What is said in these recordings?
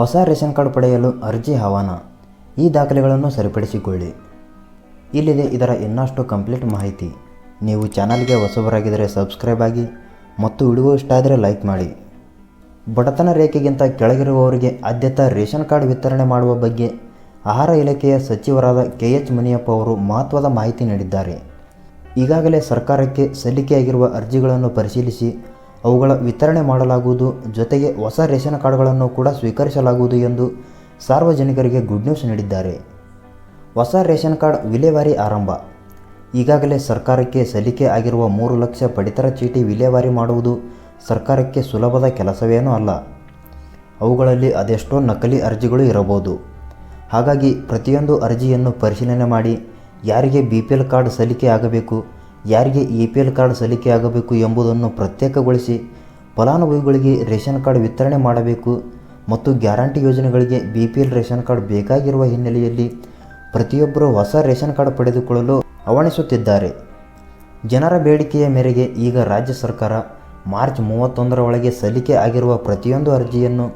ಹೊಸ ration card ಪಡೆಯಲು ಅರ್ಜಿ ಆಹ್ವಾನ ಈ ದಾಖಲೆಗಳನ್ನು ಸರಿಪಡಿಸಿಕೊಳ್ಳಿ. ಇಲ್ಲಿದೆ ಇದರ ಇನ್ನಷ್ಟು ಕಂಪ್ಲೀಟ್ ಮಾಹಿತಿ. ನೀವು ಚಾನಲ್ಗೆ ಹೊಸಬರಾಗಿದ್ದರೆ ಸಬ್ಸ್ಕ್ರೈಬ್ ಆಗಿ ಮತ್ತು ವಿಡಿಯೋ ಇಷ್ಟ ಆದರೆ ಲೈಕ್ ಮಾಡಿ. ಬಡತನ ರೇಖೆಗಿಂತ ಕೆಳಗಿರುವವರಿಗೆ ಆದ್ಯತಾ ರೇಷನ್ ಕಾರ್ಡ್ ವಿತರಣೆ ಮಾಡುವ ಬಗ್ಗೆ ಆಹಾರ ಇಲಾಖೆಯ ಸಚಿವರಾದ ಕೆ ಎಚ್ ಮುನಿಯಪ್ಪ ಅವರು ಮಹತ್ವದ ಮಾಹಿತಿ ನೀಡಿದ್ದಾರೆ. ಈಗಾಗಲೇ ಸರ್ಕಾರಕ್ಕೆ ಸಲ್ಲಿಕೆಯಾಗಿರುವ ಅರ್ಜಿಗಳನ್ನು ಪರಿಶೀಲಿಸಿ ಅವುಗಳ ವಿತರಣೆ ಮಾಡಲಾಗುವುದು. ಜೊತೆಗೆ ಹೊಸ ರೇಷನ್ ಕಾರ್ಡ್ಗಳನ್ನು ಕೂಡ ಸ್ವೀಕರಿಸಲಾಗುವುದು ಎಂದು ಸಾರ್ವಜನಿಕರಿಗೆ ಗುಡ್ ನ್ಯೂಸ್ ನೀಡಿದ್ದಾರೆ. ಹೊಸ ರೇಷನ್ ಕಾರ್ಡ್ ವಿಲೇವಾರಿ ಆರಂಭ. ಈಗಾಗಲೇ ಸರ್ಕಾರಕ್ಕೆ ಸಲ್ಲಿಕೆ ಆಗಿರುವ ಮೂರು ಲಕ್ಷ ಪಡಿತರ ಚೀಟಿ ವಿಲೇವಾರಿ ಮಾಡುವುದು ಸರ್ಕಾರಕ್ಕೆ ಸುಲಭದ ಕೆಲಸವೇನೂ ಅಲ್ಲ. ಅವುಗಳಲ್ಲಿ ಅದೆಷ್ಟೋ ನಕಲಿ ಅರ್ಜಿಗಳು ಇರಬಹುದು. ಹಾಗಾಗಿ ಪ್ರತಿಯೊಂದು ಅರ್ಜಿಯನ್ನು ಪರಿಶೀಲನೆ ಮಾಡಿ, ಯಾರಿಗೆ ಬಿ ಪಿ ಎಲ್ ಕಾರ್ಡ್ ಸಲ್ಲಿಕೆ ಆಗಬೇಕು ಯಾರಿಗೆ ಇ ಪಿ ಎಲ್ ಕಾರ್ಡ್ ಸಲ್ಲಿಕೆ ಆಗಬೇಕು ಎಂಬುದನ್ನು ಪ್ರತ್ಯೇಕಗೊಳಿಸಿ ಫಲಾನುಭವಿಗಳಿಗೆ ರೇಷನ್ ಕಾರ್ಡ್ ವಿತರಣೆ ಮಾಡಬೇಕು ಮತ್ತು ಗ್ಯಾರಂಟಿ ಯೋಜನೆಗಳಿಗೆ B P L ration card ಬೇಕಾಗಿರುವ ಹಿನ್ನೆಲೆಯಲ್ಲಿ ಪ್ರತಿಯೊಬ್ಬರು ಹೊಸ ರೇಷನ್ ಕಾರ್ಡ್ ಪಡೆದುಕೊಳ್ಳಲು ಅವಣಿಸುತ್ತಿದ್ದಾರೆ ಜನರ ಬೇಡಿಕೆಯ ಮೇರೆಗೆ ಈಗ ರಾಜ್ಯ ಸರ್ಕಾರ ಮಾರ್ಚ್ ಮೂವತ್ತೊಂದರ ಒಳಗೆ ಸಲ್ಲಿಕೆ ಆಗಿರುವ ಪ್ರತಿಯೊಂದು ಅರ್ಜಿಯನ್ನು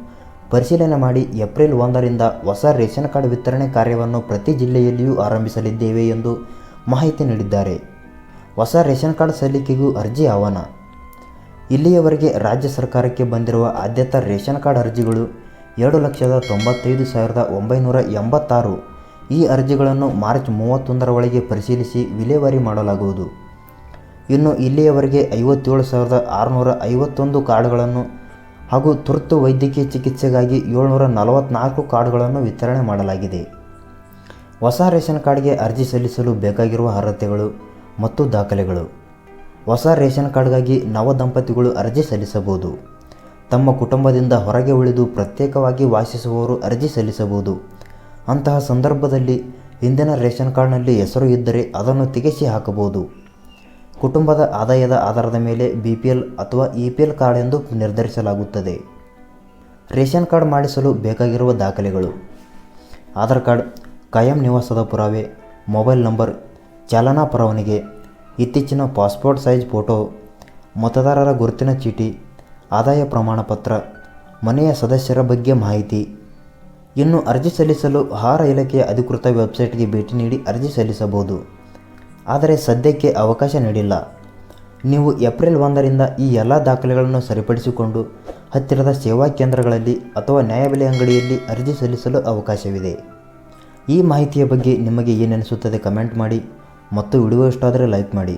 ಪರಿಶೀಲನೆ ಮಾಡಿ ಏಪ್ರಿಲ್ ಒಂದರಿಂದ ಹೊಸ ರೇಷನ್ ಕಾರ್ಡ್ ವಿತರಣೆ ಕಾರ್ಯವನ್ನು ಪ್ರತಿ ಜಿಲ್ಲೆಯಲ್ಲಿಯೂ ಆರಂಭಿಸಲಿದ್ದೇವೆ ಎಂದು ಮಾಹಿತಿ ನೀಡಿದ್ದಾರೆ. ಹೊಸ ರೇಷನ್ ಕಾರ್ಡ್ ಸಲ್ಲಿಕೆಗೂ ಅರ್ಜಿ ಆಹ್ವಾನ. ಇಲ್ಲಿಯವರೆಗೆ ರಾಜ್ಯ ಸರ್ಕಾರಕ್ಕೆ ಬಂದಿರುವ ಆದ್ಯತಾ ರೇಷನ್ ಕಾರ್ಡ್ ಅರ್ಜಿಗಳು ಎರಡು ಲಕ್ಷದ ತೊಂಬತ್ತೈದು ಸಾವಿರದ ಒಂಬೈನೂರ ಎಂಬತ್ತಾರು. ಈ ಅರ್ಜಿಗಳನ್ನು ಮಾರ್ಚ್ ಮೂವತ್ತೊಂದರ ಒಳಗೆ ಪರಿಶೀಲಿಸಿ ವಿಲೇವಾರಿ ಮಾಡಲಾಗುವುದು. ಇನ್ನು ಇಲ್ಲಿಯವರೆಗೆ ಐವತ್ತೇಳು ಸಾವಿರದ ಆರುನೂರ ಐವತ್ತೊಂದು ಕಾರ್ಡ್ಗಳನ್ನು ಹಾಗೂ ತುರ್ತು ವೈದ್ಯಕೀಯ ಚಿಕಿತ್ಸೆಗಾಗಿ ಏಳ್ನೂರ ನಲವತ್ತ್ನಾಲ್ಕು ಕಾರ್ಡ್ಗಳನ್ನು ವಿತರಣೆ ಮಾಡಲಾಗಿದೆ. ಹೊಸ ರೇಷನ್ ಕಾರ್ಡ್ಗೆ ಅರ್ಜಿ ಸಲ್ಲಿಸಲು ಬೇಕಾಗಿರುವ ಅರ್ಹತೆಗಳು ಮತ್ತು ದಾಖಲೆಗಳು. ಹೊಸ ರೇಷನ್ ಕಾರ್ಡ್ಗಾಗಿ ನವ ದಂಪತಿಗಳು ಅರ್ಜಿ ಸಲ್ಲಿಸಬಹುದು. ತಮ್ಮ ಕುಟುಂಬದಿಂದ ಹೊರಗೆ ಉಳಿದು ಪ್ರತ್ಯೇಕವಾಗಿ ವಾಸಿಸುವವರು ಅರ್ಜಿ ಸಲ್ಲಿಸಬಹುದು. ಅಂತಹ ಸಂದರ್ಭದಲ್ಲಿ ಹಿಂದಿನ ರೇಷನ್ ಕಾರ್ಡ್ನಲ್ಲಿ ಹೆಸರು ಇದ್ದರೆ ಅದನ್ನು ತೆಗೆಸಿ ಹಾಕಬಹುದು. ಕುಟುಂಬದ ಆದಾಯದ ಆಧಾರದ ಮೇಲೆ ಬಿ ಪಿ ಎಲ್ ಅಥವಾ ಇ ಪಿ ಎಲ್ ಕಾರ್ಡ್ ಎಂದು ನಿರ್ಧರಿಸಲಾಗುತ್ತದೆ. ರೇಷನ್ ಕಾರ್ಡ್ ಮಾಡಿಸಲು ಬೇಕಾಗಿರುವ ದಾಖಲೆಗಳು. ಆಧಾರ್ ಕಾರ್ಡ್, ಕಾಯಂ ನಿವಾಸದ ಪುರಾವೆ, ಮೊಬೈಲ್ ನಂಬರ್ ಚಾಲನಾ ಪರವಾನಿಗೆ, ಇತ್ತೀಚಿನ ಪಾಸ್ಪೋರ್ಟ್ ಸೈಜ್ ಫೋಟೋ, ಮತದಾರರ ಗುರುತಿನ ಚೀಟಿ, ಆದಾಯ ಪ್ರಮಾಣಪತ್ರ, ಮನೆಯ ಸದಸ್ಯರ ಬಗ್ಗೆ ಮಾಹಿತಿ. ಇನ್ನು ಅರ್ಜಿ ಸಲ್ಲಿಸಲು ಆಹಾರ ಇಲಾಖೆಯ ಅಧಿಕೃತ ವೆಬ್ಸೈಟ್ಗೆ ಭೇಟಿ ನೀಡಿ ಅರ್ಜಿ ಸಲ್ಲಿಸಬಹುದು. ಆದರೆ ಸದ್ಯಕ್ಕೆ ಅವಕಾಶ ನೀಡಿಲ್ಲ. ನೀವು ಏಪ್ರಿಲ್ ಒಂದರಿಂದ ಈ ಎಲ್ಲ ದಾಖಲೆಗಳನ್ನು ಸರಿಪಡಿಸಿಕೊಂಡು ಹತ್ತಿರದ ಸೇವಾ ಕೇಂದ್ರಗಳಲ್ಲಿ ಅಥವಾ ನ್ಯಾಯಬೆಲೆ ಅಂಗಡಿಯಲ್ಲಿ ಅರ್ಜಿ ಸಲ್ಲಿಸಲು ಅವಕಾಶವಿದೆ. ಈ ಮಾಹಿತಿಯ ಬಗ್ಗೆ ನಿಮಗೆ ಏನೆನಿಸುತ್ತದೆ ಕಮೆಂಟ್ ಮಾಡಿ. ಮತ್ತು ವಿಡಿಯೋ ಇಷ್ಟ ಆದರೆ ಲೈಕ್ ಮಾಡಿ.